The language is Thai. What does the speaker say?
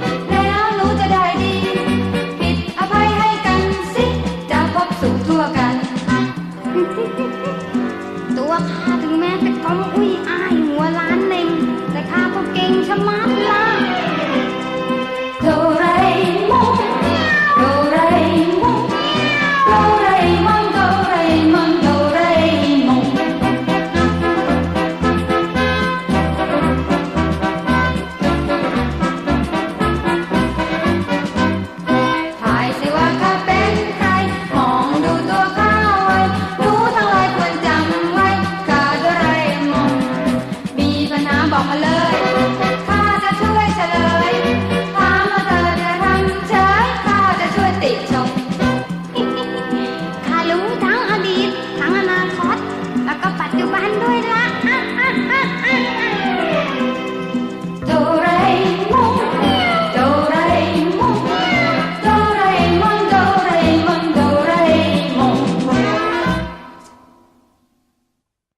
มัคคีแล้ สิว่าขาเป็นใคร มองดูตัวขาไว้รู้ทั้งหลายควรจำไว้ข้าด้วไรมองมีปัญหาบอกมาเลย